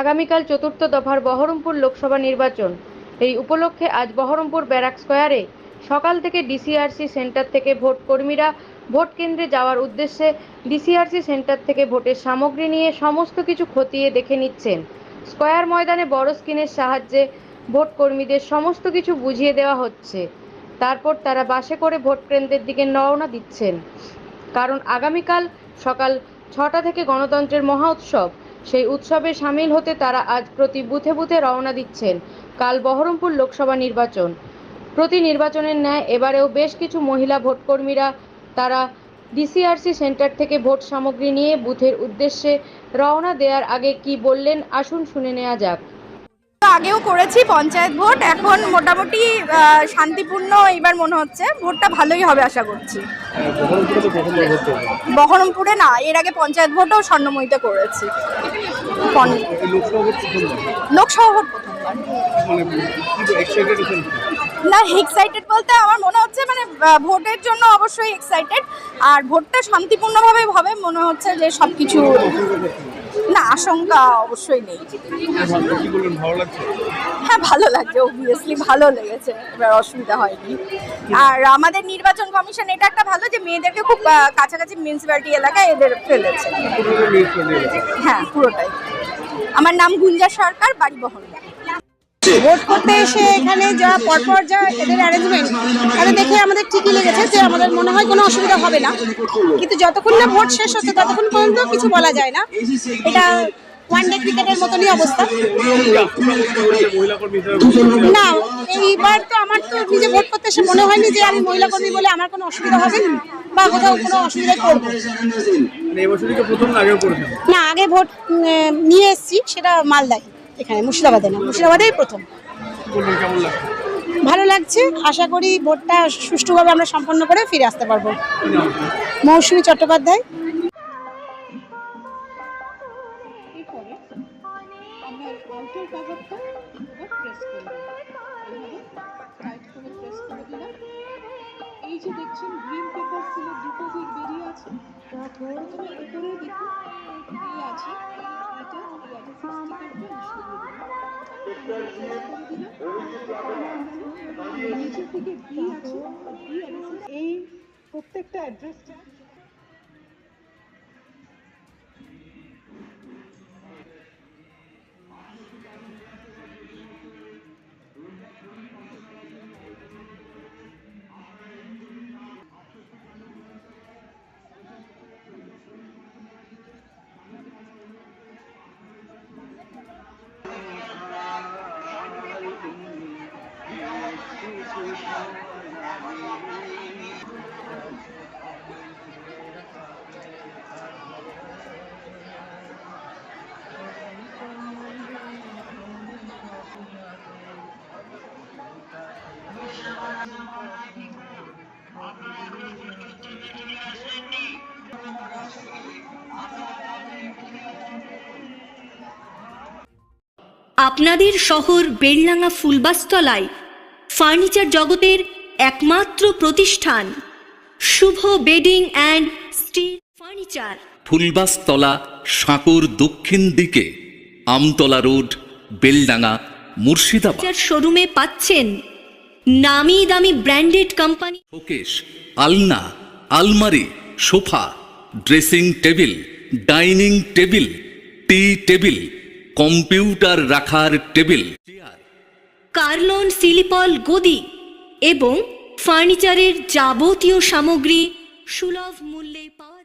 আগামীকাল চতুর্থ দফার বহরমপুর লোকসভা নির্বাচন। এই উপলক্ষে আজ বহরমপুর ব্যারাক স্কোয়ারে সকাল থেকে ডিসিআরসি সেন্টার থেকে ভোট কর্মীরা ভোট কেন্দ্রে যাওয়ার উদ্দেশ্যে ডিসিআরসি সেন্টার থেকে ভোটের সামগ্রী নিয়ে সমস্ত কিছু খতিয়ে দেখে নিচ্ছেন। স্কোয়ার ময়দানে বড় স্ক্রিনের সাহায্যে ভোট কর্মীদের সমস্ত কিছু বুঝিয়ে দেওয়া হচ্ছে। তারপর তারা বাসে করে ভোট কেন্দ্রের দিকে রওনা দিচ্ছেন। কারণ আগামীকাল সকাল ছটা থেকে গণতন্ত্রের মহা উৎসব। সেই উৎসবে সামিল হতে তারা আজ প্রতি বুথে বুথে রওনা দিচ্ছেন। কাল বহরমপুর লোকসভা নির্বাচন। প্রতি নির্বাচনের ন্যায় এবারেও বেশ কিছু মহিলা ভোটকর্মীরা তারা ডিসিআরসি সেন্টার থেকে ভোট সামগ্রী নিয়ে বুথের উদ্দেশ্যে রওনা দেওয়ার আগে কি বললেন আসুন শুনে নেওয়া যাক। তো আগেও করেছি পঞ্চায়েত ভোট এখন মোটামুটি শান্তিপূর্ণ এইবার মনে হচ্ছে। ভোটটা ভালোই হবে আশা করছি। বহরমপুরে না এর আগে পঞ্চায়েত ভোটও স্বর্ণময়ীতে করেছি। লোকসভা প্রথমবার মানে না এক্সাইটেড বলতে আমার মনে হচ্ছে মানে ভোটের জন্য অবশ্যই এক্সাইটেড আর ভোটটা শান্তিপূর্ণভাবে হবে মনে হচ্ছে যে সব কিছু না আশঙ্কা অবশ্যই নেই। হ্যাঁ ভালো লাগছে অবভিয়াসলি ভালো লেগেছে এবার অসুবিধা হয়নি। আর আমাদের নির্বাচন কমিশন এটা একটা ভালো যে মেয়েদেরকে খুব কাছাকাছি মিউনিসিপ্যালিটি এলাকায় এদের ফেলেছে। হ্যাঁ পুরোটাই। আমার নাম গুঞ্জা সরকার, বাড়ি বহন। ভোট করতে এসে এখানে যা পরপর যা এদের অ্যারেঞ্জমেন্ট তাদের দেখে আমাদের ঠিকই লেগেছে যে আমাদের মনে হয় কোনো অসুবিধা হবে না। কিন্তু যতক্ষণ না ভোট শেষ হচ্ছে, ততক্ষণ পর্যন্ত কিছু বলা যায় না। এটা ওয়ান ডে ক্রিকেটের মতনই অবস্থা। না, এইবার তো আমার তো নিজে ভোট করতে এসে মনে হয়নি যে আমি মহিলা কর্মী বলে আমার কোনো অসুবিধা হবে বা কোথাও কোনো অসুবিধায় পড়ব মানে না আগে ভোট নিয়ে এসেছি সেটা মালদায়। এখানে মুর্শিদাবাদে না মুর্শিদাবাদেই প্রথম। ভালো লাগছে আশা করি ভোটটা সুষ্ঠুভাবে আমরা সম্পন্ন করে ফিরে আসতে পারব? মৌসুমী চট্টোপাধ্যায়। প্রেস করে দেবো টাইট করে প্রেস করে দিলাম এই যে দেখছেন গ্রিন পেপার ছিল, দুটো দিক বেরিয়ে আছে। প্রথমে উপরে দেখুন এই আছে। এটা এই আছে। এই প্রত্যেকটা অ্যাড্রেসটা আপনাদের শহর বেলডাঙ্গা ফুলবাস্তলায় ফার্নিচার জগতের একমাত্র প্রতিষ্ঠান। Shubho bedding and steel furniture. Phulbastala সাঁকোর দক্ষিণ দিকে আমতলা রোড বেলডাঙ্গা মুর্শিদাবাদ। শোরুমে পাচ্ছেন নামি দামি ব্র্যান্ডেড কোম্পানি। শোকেশ আলনা আলমারি sofa dressing table dining table T table computer রাখার টেবিল চেয়ার। কার্লন সিলিপল গদি এবং ফার্নিচারের যাবতীয় সামগ্রী সুলভ মূল্যে পাওয়া